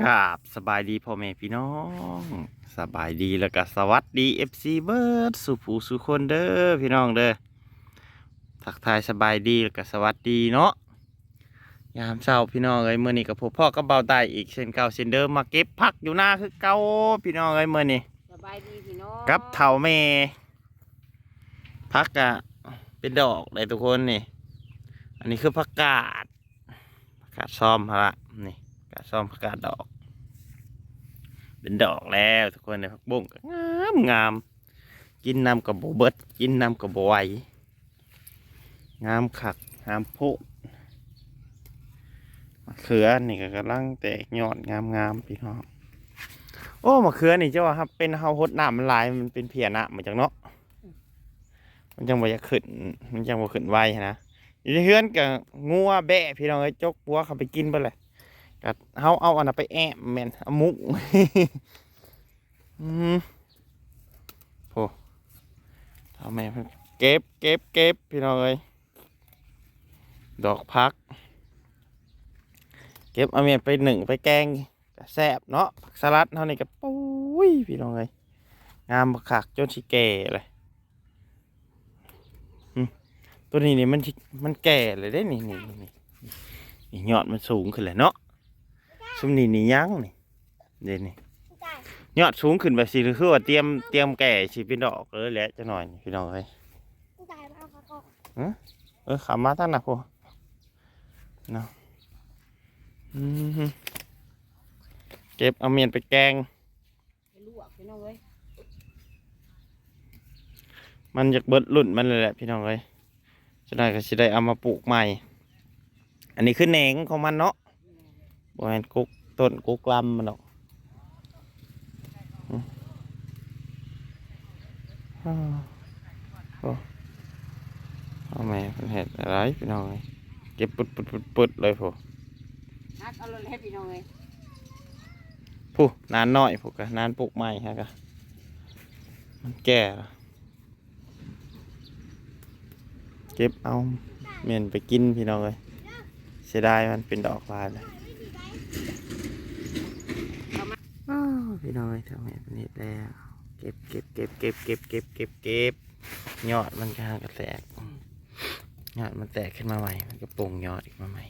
กราบสบายดีพ่อแม่พี่น้อง สบายดีแล้วก็สวัสดีเอฟซีเบิร์ดสุผูสุคนเด้อพี่น้องเด้อทักทายสบายดีแล้วก็สวัสดีเนาะยามเช้าพี่น้องเอ้ยมื่อนี้กับพ่อกับเบาไตอีกเช่นเก่าเช่นเดิมมาเก็บผักอยู่หน้าคือเก่าพี่น้องเอ้ยมื่อนี้สบายดีพี่น้องกับเถาแม่ผักอะเป็นดอกเลยทุกคนนี่ อันนี้คือผักกาดผักกาดซ้อมฮะละนี่ ผักซ้อมผักกาดดอก เป็นดอกแล้วทุกคนในผักบุ้งงามงาม กินน้ำกับโบเบิดกินน้ำกับโบไวงามขักงามพดมะเขือนี่ก็กำลังแตกยอดงามงามพี่น้องโอ้มะเขือนี่เจ้าครับเป็นเฮาฮดน้ำมันลายมันเป็นเพียนะมาจากเนาะมันจังบ่อยขึ้น มันจังบ่ขึ้นไวนะอยู่ในเฮือนกับงัวแบะพี่น้องไอ้จกปัวเขาไปกินไปเลย กับเฮาเอาอันนั้นไปแอบแมนอมุกอืมโอ้ทำไมเพิ่นเก็บเก็บเก็บพี่น้องเอ้ยดอกพัก เก็บเอาเมียนไปหนึ่งไปแกงแซ่บเนาะผักสลัดเท่านี้ก็ปุ้ยพี่น้องเลยงามบักคักจนสิแก่เลยตัวนี้นี่มันมันแก่เลยได้นี่นี่นี่นี่ยอดมันสูงขึ้นเลยเนาะ ซุมนี่นี่ยังนี่เดี๋ยวนี่ยอดสูงขึ้นแบบสิคือว่าเตรียมเตรียมแก่สิเป็นดอกเลยแหละจะหน่อยนี่พี่น้องเลยตายมาเอาเขาก็เออขามาตั้งนะพวกเนาะอืมเก็บเอาเมียนไปแกงไปลวกพี่น้องเอ้ยมันจากเบิดรุ่นมันเลยแหละพี่น้องเอ้ยจะได้ก็จะได้เอามาปลูกใหม่ อันนี้คือแหนงของมันเนาะ บริเวณกุกต้นกุกลำมันหรอกอืมอ้าวโอ้เอาแม่เป็นเห็ดอะไรพี่น้องเอ้ยเก็บปุดปุดปุดปุดเลยพวกนักเอาเลยให้พี่น้องเอ้ยผู้นานน้อยพวกกะนานปลูกใหม่ฮะกะมันแก่แล้วเก็บเอาเมียนไปกินพี่น้องเลยเสียดายมันเป็นดอกบานเลยอ้าวพี่ น้องเอ้ยทำไมเป็นเห็ดแล้ว เก็บเก็บเก็บเก็บเก็บเก็บเก็บเก็บยอดมันก็กระแตกยอดมันแตกขึ้นมาใหม่ มันก็ปลงยอดอีกมาใหม่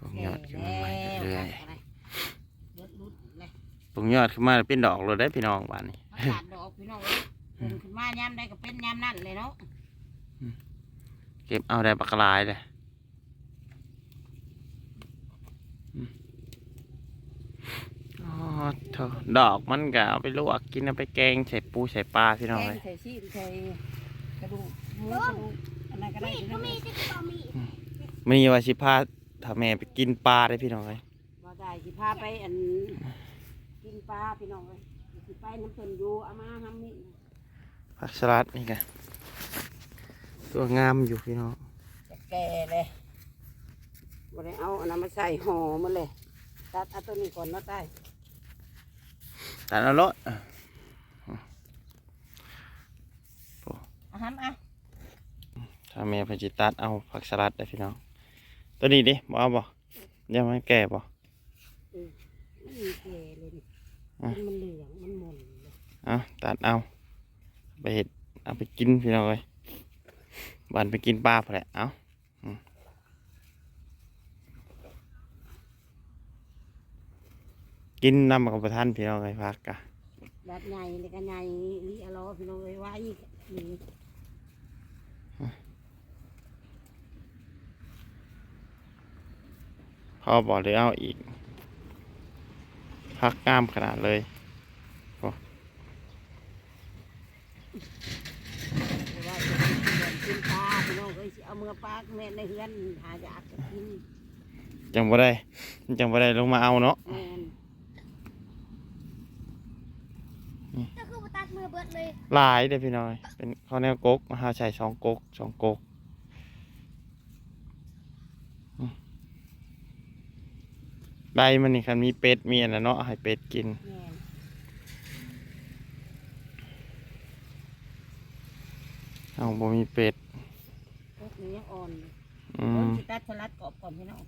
ปลงยอดขึ้นมาใหม่เรื่อยๆอะไรเลือดรุดเลยปรุงยอดขึ้นมาเป็นดอกเลยได้พี่น้องบ้านนี้อากาศดอกพี่น้องเอ้ยเดินขึ้นมายามใดก็เป็นยามนั่นเลยเนาะเก็บเอาได้ปลากระลายเลยอืมอ๋อ เถอะดอกมันก็เอาไปลวกกินเอาไปแกงใส่ปูใส่ปลาพี่น้องแกเลงยใส่ชีสใส่กระดูกหมูกระดูกอะไรก็ได้มีดพี่น้ก็องมีเอ้ยที่ก็มีมีว่าชิพาถ้าแม่ไปกินปลาได้พี่น้องเลยบ่ได้สิพาไปอันกินปลาพี่น้องเอ้ยสิไปน้ำเพิ่นอยู่เอามาทำนี่ผักสลัดนี่กันตัวงามอยู่พี่น้องจะแก่เลยบ่ได้เอาอันนั้นมาใส่ห่อมันเลยตัดเอาตัวนี้ก่อนเนาะใต้แต่ละรสอาหารอะถ้าแม่เพนจิตัดเอาผักสลัดได้พี่น้อง ตัวนี้ดิบเอาบ่ยังไม่แก่บ่มันมีแก่เลยนี่อะมันเหลือง มันหม่นเลยเอาตัดเอา ไปเห็ดเอาไปกินพี่น้องเลยบันไปกินปลาพอแหละเอาอืม กินน้ำกับประทานพี่น้องเลยพักกะแบบใหญ่เลยก็ใหญ่นี่อร่อยพี่น้องเอ้ยว่าอีกนี่พอบอกเลยเอาอีก พักกล้ามขนาดเลยว่าจะกินปลาพี่น้องเอ้ยสิเอาเมื่อปลาแม่ในเฮือนหาอยากจะกิน จังบ่ได้ จังบ่ได้ลงมาเอาเนาะ แม่น ก็คือตัดมือเบิดเลยหลายเด้อพี่น้อย เป็นข้าวแนวกกมาหาใส่สองกกสองกกอืมใบมันนี่คันมีเป็ดมีอันนั้นเนาะให้เป็ดกิน แม่นเอาบ่มีเป็ด พวกนี้ยังอ่อนอยู่อืเบิ่งมสิตัดสลัดกรอบก่อนพี่น้อง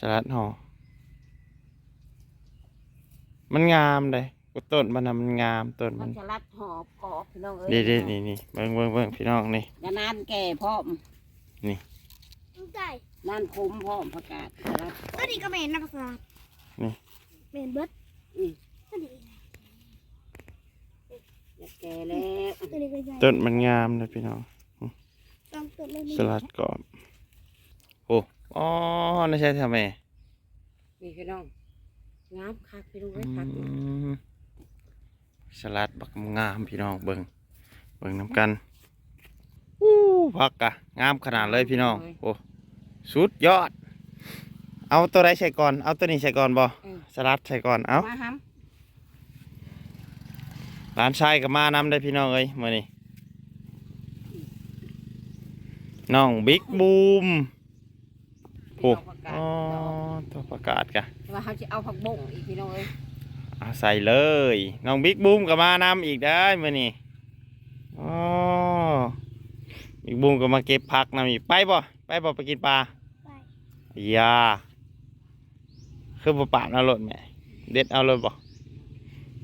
สลัดห่อ มันงามเลย ต้นมันน่ะมันงามต้นมัมันนจะรัดหอบกรอบพี่น้องเอ้ยนี่นี่นี่นี่เบิ่งเบิ่งเบิ่งพี่น้องนี่ อย่านานแก่พร้อมลูกชายนานคมพร้อมประกาศจะรัด ตัวนี้ก็เหม็นนะภาษาเหม็นเบิดอืม ตัวนี้อย่าแก่แล้วตัวนี้ก็ใหญ่ต้นมันงามเลยพี่น้องต้องตัวเล็กสลัดกรอบโอ้อ๋อนี่ใช่ทำไมนี่พี่น้องงามคักพี่น้องเอ้ยอืคักม สลัดบักงามพี่น้องเบิ่งเบิ่งน้ำกันอู้ผักกะงามขนาดเลยพี่น้องโอ้สุดยอด เอาตัวไหนใส่ก่อนเอาตัวนี้ใส่ก่อนบ่เออสลัดใส่ก่อนเอามาห้ร้านชายกับมานำได้พี่น้องเอ้ยมื่อนี้น้องบิ๊กบูมำโอ้พี่น้องประกาศอ๋อตัวประกาศกะว่าเขาจะเอาผักบงอีกพี่น้องเอ้ยเอาใส่เลย น้องบิ๊กบูมกับมานำอีกได้มื่อนี้อ๋อบิ๊กบูมก็มาเก็บผักนำอีกไปบ่ไปบ่ไปกินปลาไปอยาคือบ่ปาดเอารถแหม่เด็ดเอารถบ่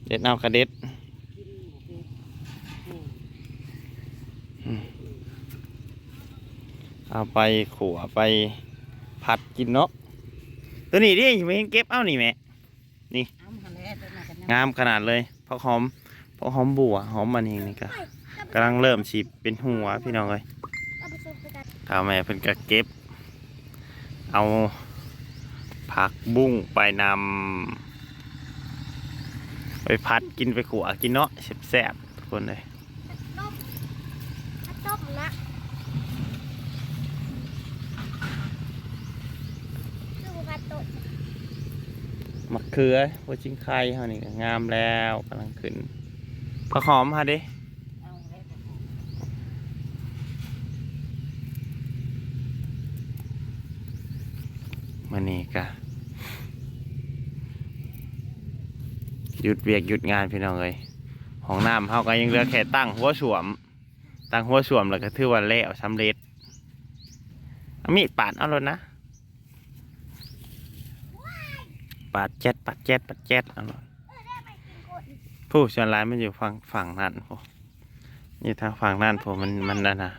เด็ดเอากระเด็ดกินหมดเลยอืมเอาไปขัวไปผัดกินเนาะตัวนี้ดิไม่เห็นเก็บเอานี่แหม่ งามขนาดเลยเพราะหอมเพราะหอมบัวหอมมันเองนี่ก็กำลังเริ่มฉีบเป็นหัวพี่น้องเลยเอาไปส่งไปกันถ้าแม่เพิ่นก็เก็บ เอาผักบุ้งไปนำไปพัดกินไปขัวกินเนาะแซ่บๆทุกคนเลยต้มถ้าต้มนะคือบุคคลต้ม มะเขือหัวจิงไข่เฮานี่ก็งามแล้วกำลังขึ้นผักหอมฮะด้เอาแล้วมันนี่ก็หยุดเวียกหยุดงานพี่น้องเลยห้องน้ำเฮาก็ยังเหลือแค่ตั้งหัวสวม ตั้งหัวสวมแล้วก็ถือว่าแล้วสำเร็จมีดปาดเอาเลยนะ ปาดเจ็ดปาดเจ็ดปาดเจ็ดเอาเลยผู้ส่วนร้ายมันอยู่ฝั่งฝั่งนั้นพอนี่ทางฝั่งนั้นพอมันมันนั่นนะ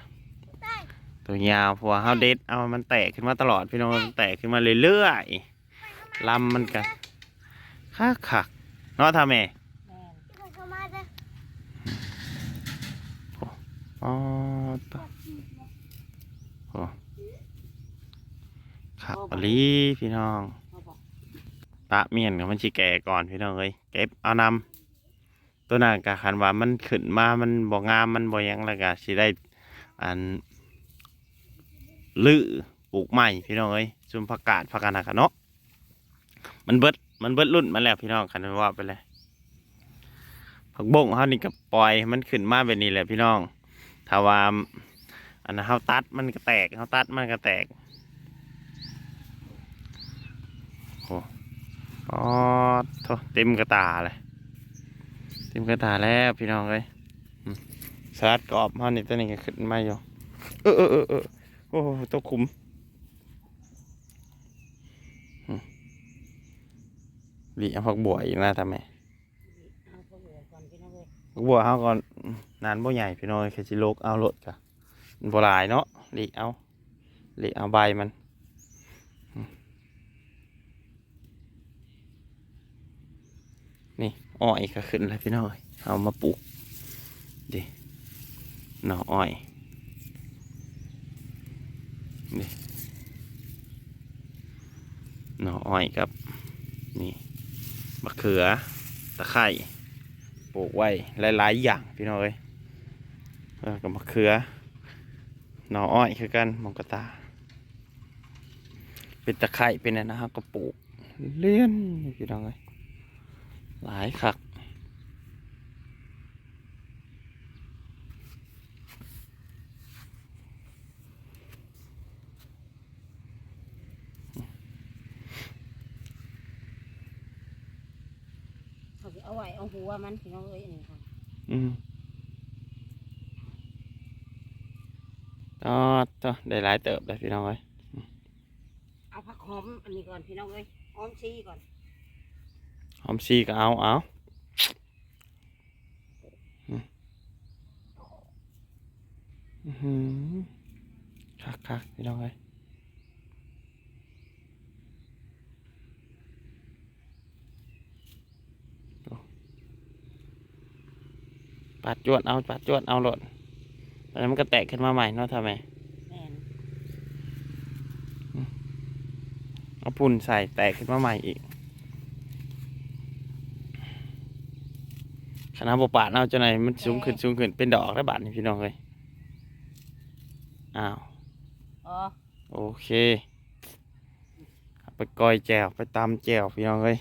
ตัวยาวเพราะว่าเฮาเด็ดเอามันแตกขึ้นมาตลอดพี่น้องมันแตกขึ้นมาเรื่อยๆลำมันกันคักคักเนาะท่าแม่แม่นที่ผมเข้ามาจะอ๋อโอ้ขับอลีพี่น้อง ตะเมียนกับมันชิแก่ก่อนพี่น้องเอ้ยเก็บเอานำตัวนั้นกะคันว่ามันขึ้นมามันบ่งามมันบ่ยังแล้วก็สิได้อันลื้อปลูกใหม่พี่น้องเอ้ยซุมผักกาดผักกาดนะกะเนาะมันเบิดมันเบิดรุ่นมาแล้วพี่น้องคันว่าไปเลยผักบงเฮานี่ก็ปล่อยมันขึ้นมาแบบนี้แหละพี่น้องถ้าว่าอันนั้นเฮาตัดมันก็แตกเฮาตัดมันก็แตกโอ้ อ๋อโถเต็มกระตาเลย เต็มกระตาแล้วพี่น้องเลยสลัดกรอบเฮานี่ตัวนี้ก็ขึ้นมาอยู่ เออเออเออเออโอ้ตัวคุมอืมดีเอาผักบัวอีกนะทำไมเอาเขาก่อนพี่น้องเอ้ยผักบัวเฮาก่อนนานบ่ใหญ่พี่น้องแค่สิโลกเอาโลดกะมันบ่หลายเนาะดีเอาดีเอาใบมันอืมนี่ อ้อยก็ขึ้นแล้วพี่น้อยเอามาปลูกดิหน่ออ้อยนี่หน่ออ้อยครับนี่มะเขือตะไคร้ปลูกไว้หลายๆอย่างพี่น้อยแล้วกับมะเขือหน่ออ้อยคือกันมองกระตา เป็นตะไคร้เป็นอะไรนะครับก็ปลูกเลี้ยนพี่น้องเอ้ย หลายคัก嗯เขาสิเอาไว้เอาหัวมันพี่น้องเอ้ยอันนี้ค่ะอืมอ๋อต่อได้หลายเติบเลยพี่น้องเอ้ยเอาผักหอมอันนี้ก่อนพี่น้องเอ้ยหอมชีก่อน หอมซีก็เอาเอาอืมอื้อหือคักคักพี่น้องเอ้ยโอ้ปัดจวดเอาปัดจวดเอาโหลดแล้วมันก็แตกขึ้นมาใหม่เนาะทำไมแม่นเอาปุ่นใส่แตกขึ้นมาใหม่อีก คณะบปาดเอาจะไหนมันสูงขึ้นสูงขึ้นเป็นดอกแล้วบาทนี่พี่น้องเลยอ้าวอ๋อโอเคเอาไปก้อยแจวไปตำแจวพี่น้องเลย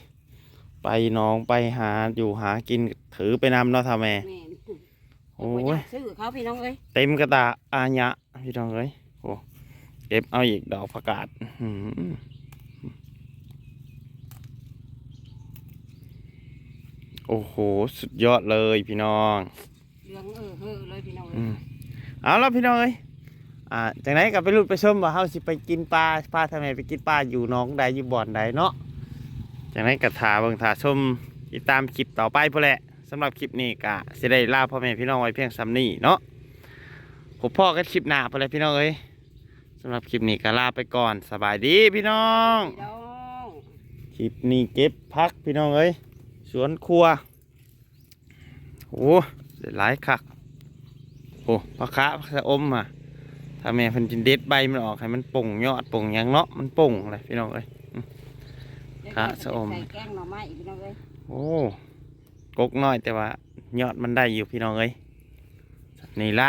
ไปหน้องไปหาอยู่หากินถือไปนำเนาะทำแม่แม่นโอ้บ่ยอยากซื้อเขาพี่น้องเอ้ยเต็มกระตาอาญะพี่น้องเลยโอ้เก็บเอาอีกดอกประกาศอื้อหือ โอ้โห สุดยอดเลยพี่น้อง เหลืองเออเฮ้อเลยพี่น้องเอ้อืยมเอาแล้วพี่น้องเอ้ยอ่าจากไหนกับไปรุดไปชมว่าเฮาสิไปกินปลาปลาทำไมไปกินปลาอยู่หน้องใดอยู่บ่อนใดเนาะจากนั้นกับถาเบิ่งถาชมติดตามคลิปต่อไปพุ่นแหละสำหรับคลิปนี้กะสิได้ลาพ่อแม่พี่น้องไว้เพียงซ้ำนี้เนาะพบพ่อกันคลิปหน้าพุ่นแหละพี่น้องเอ้ยสำหรับคลิปนี้ก็ลาไปก่อนสบายดีพี่น้อง พี่น้อง คลิปนี้เก็บพักพี่น้องเอ้ย สวนครัวโอ้เด็ดหลายคักโอ้พักคะพักสะอมอะถ้าแม่เพันจินเด็ดใบมันออกให้มันป่งยอดป่งหยังเนาะมันป่งเลยพี่น้องเอ้ยค่ะสะอมใส่แกงหน่อไม้อีกพี่น้องเอ้ยโอ้กกน้อยแต่ว่ายอดมันได้อยู่พี่น้องเอ้ยนี่ละ